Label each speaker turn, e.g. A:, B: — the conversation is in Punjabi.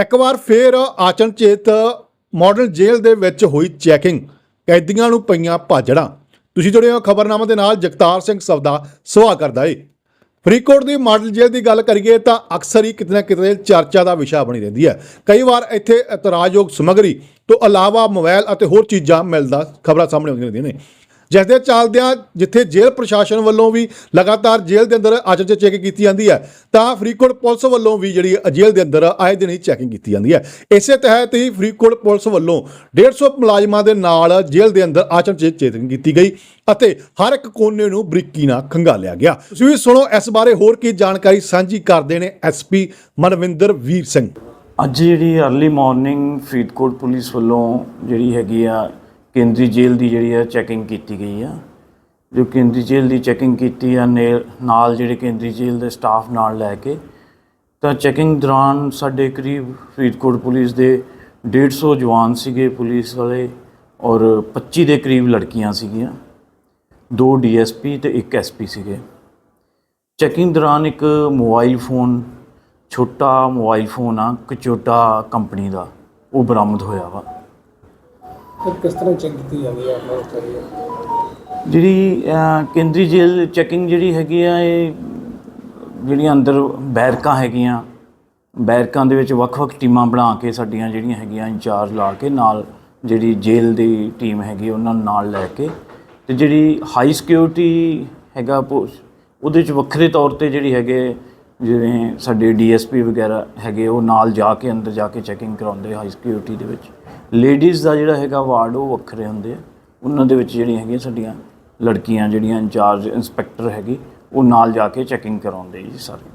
A: ਇੱਕ ਵਾਰ ਫੇਰ ਆਚਨਚੇਤ ਮਾਡਲ ਜੇਲ੍ਹ ਦੇ ਵਿੱਚ ਹੋਈ ਚੈਕਿੰਗ। ਕੈਦੀਆਂ ਨੂੰ ਪਈਆਂ ਭਾਜੜਾਂ। ਤੁਸੀਂ ਜੁੜੇ ਹੋ ਖਬਰਨਾਮਾ ਦੇ ਨਾਲ ਜਗਤਾਰ ਸਿੰਘ ਸਵਦਾ। ਸਵਾਲ ਕਰਦਾ ਏ। ਫਰੀਦਕੋਟ ਦੀ ਮਾਡਲ ਜੇਲ੍ਹ ਦੀ ਗੱਲ ਕਰੀਏ ਤਾਂ ਅਕਸਰ ਹੀ ਕਿਤੇ ਨਾ ਕਿਤੇ ਚਰਚਾ ਦਾ ਵਿਸ਼ਾ ਬਣੀ ਰਹਿੰਦੀ ਹੈ। ਕਈ ਵਾਰ ਇੱਥੇ ਇਤਰਾਜ਼ਯੋਗ ਸਮੱਗਰੀ ਤੋਂ ਇਲਾਵਾ ਮੋਬਾਈਲ ਅਤੇ ਹੋਰ ਚੀਜ਼ਾਂ ਮਿਲਦਾ ਖਬਰਾਂ ਸਾਹਮਣੇ ਆਉਂਦੀਆਂ ਰਹਿੰਦੀਆਂ ਨੇ। ਜਿਸ ਦੇ ਚੱਲਦਿਆਂ ਜਿੱਥੇ ਜੇਲ੍ਹ ਪ੍ਰਸ਼ਾਸਨ ਵੱਲੋਂ ਵੀ ਲਗਾਤਾਰ ਜੇਲ੍ਹ ਦੇ ਅੰਦਰ ਅੱਜ ਚੈਕਿੰਗ ਕੀਤੀ ਜਾਂਦੀ ਹੈ, ਤਾਂ ਫਰੀਦਕੋਟ ਪੁਲਿਸ ਵੱਲੋਂ ਵੀ ਜਿਹੜੀ ਜੇਲ੍ਹ ਦੇ ਅੰਦਰ ਆਏ ਦਿਨ ਹੀ ਚੈਕਿੰਗ ਕੀਤੀ ਜਾਂਦੀ ਹੈ। ਇਸੇ ਤਹਿਤ ਹੀ ਫਰੀਦਕੋਟ ਪੁਲਿਸ ਵੱਲੋਂ 150 ਮੁਲਾਜ਼ਮਾਂ ਦੇ ਨਾਲ ਜੇਲ੍ਹ ਦੇ ਅੰਦਰ ਆਚਰਣ ਚੇਤਨ ਕੀਤੀ ਗਈ ਅਤੇ ਹਰ ਇੱਕ ਕੋਨੇ ਨੂੰ ਬਰੀਕੀ ਨਾਲ ਖੰਗਾਲਿਆ ਗਿਆ। ਤੁਸੀਂ ਵੀ ਸੁਣੋ ਇਸ ਬਾਰੇ ਹੋਰ ਕੀ ਜਾਣਕਾਰੀ ਸਾਂਝੀ ਕਰਦੇ ਨੇ ਐਸਪੀ ਮਨਵਿੰਦਰ ਵੀਰ ਸਿੰਘ।
B: ਅੱਜ ਜਿਹੜੀ ਅਰਲੀ ਮਾਰਨਿੰਗ ਫਰੀਦਕੋਟ ਪੁਲਿਸ ਵੱਲੋਂ ਜਿਹੜੀ ਹੈਗੀ ਆ ਕੇਂਦਰੀ ਜੇਲ੍ਹ ਦੀ ਜਿਹੜੀ ਆ ਚੈਕਿੰਗ ਕੀਤੀ ਗਈ ਆ। ਜੋ ਕੇਂਦਰੀ ਜੇਲ੍ਹ ਦੀ ਚੈਕਿੰਗ ਕੀਤੀ ਆ, ਨੇ- ਨਾਲ ਜਿਹੜੇ ਕੇਂਦਰੀ ਜੇਲ੍ਹ ਦੇ ਸਟਾਫ ਨਾਲ ਲੈ ਕੇ, ਤਾਂ ਚੈਕਿੰਗ ਦੌਰਾਨ ਸਾਡੇ ਕਰੀਬ ਫਰੀਦਕੋਟ ਪੁਲਿਸ ਦੇ 150 ਜਵਾਨ ਸੀਗੇ ਪੁਲਿਸ ਵਾਲੇ ਔਰ 25 ਦੇ ਕਰੀਬ ਲੜਕੀਆਂ ਸੀਗੀਆਂ। ਦੋ ਡੀਐਸਪੀ ਤੇ ਇੱਕ ਐਸਪੀ ਸੀਗੇ। ਚੈਕਿੰਗ ਦੌਰਾਨ ਇੱਕ ਮੋਬਾਈਲ ਫੋਨ, ਛੋਟਾ ਮੋਬਾਈਲ ਫੋਨ ਆ ਕਚੋਟਾ ਕੰਪਨੀ ਦਾ, ਉਹ ਬਰਾਮਦ ਹੋਇਆ ਵਾ।
C: ਫਿਰ ਕਿਸ ਤਰ੍ਹਾਂ ਚੈੱਕ ਕੀਤੀ ਜਾਂਦੀ ਹੈ ਆਪਣਾ ਕਰੀਏ
B: ਜਿਹੜੀ ਅਹ, ਕੇਂਦਰੀ ਜੇਲ੍ਹ ਚੈਕਿੰਗ ਜਿਹੜੀ ਹੈਗੀ ਆ ਇਹ ਜਿਹੜੀਆਂ ਅੰਦਰ ਬੈਰਕਾਂ ਹੈਗੀਆਂ ਬੈਰਕਾਂ ਦੇ ਵਿੱਚ ਵੱਖ-ਵੱਖ ਟੀਮਾਂ ਬਣਾ ਕੇ ਸਾਡੀਆਂ ਜਿਹੜੀਆਂ ਹੈਗੀਆਂ ਇੰਚਾਰਜ ਲਾ ਕੇ ਨਾਲ ਜਿਹੜੀ ਜੇਲ੍ਹ ਦੀ ਟੀਮ ਹੈਗੀ ਉਹਨਾਂ ਨੂੰ ਨਾਲ ਲੈ ਕੇ ਤੇ ਜਿਹੜੀ ਹਾਈ ਸਿਕਿਉਰਿਟੀ ਹੈਗਾ ਪੋ- ਉਹਦੇ ਚ ਵੱਖਰੇ ਤੌਰ ਤੇ ਜਿਹੜੀ ਹੈਗੇ ਜਿਵੇਂ ਸਾਡੇ ਡੀਐਸਪੀ ਵਗੈਰਾ ਹੈਗੇ ਉਹ ਨਾਲ ਜਾ ਕੇ ਅੰਦਰ ਜਾ ਕੇ ਚੈਕਿੰਗ ਕਰਾਉਂਦੇ ਹਾਈ ਸਿਕਿਉਰਿਟੀ ਦੇ ਵਿੱਚ। ਲੇਡੀਜ਼ ਦਾ ਜਿਹੜਾ ਹੈਗਾ ਵਾਰਡ ਉਹ ਵੱਖਰੇ ਹੁੰਦੇ ਆ। ਉਹਨਾਂ ਦੇ ਵਿੱਚ ਜਿਹੜੀਆਂ ਹੈਗੀਆਂ ਸਾਡੀਆਂ ਲੜਕੀਆਂ ਜਿਹੜੀਆਂ ਇੰਚਾਰਜ ਇੰਸਪੈਕਟਰ ਹੈਗੇ, ਉਹ ਨਾਲ ਜਾ ਕੇ ਚੈਕਿੰਗ ਕਰਾਉਂਦੇ ਜੀ ਸਾਰੇ।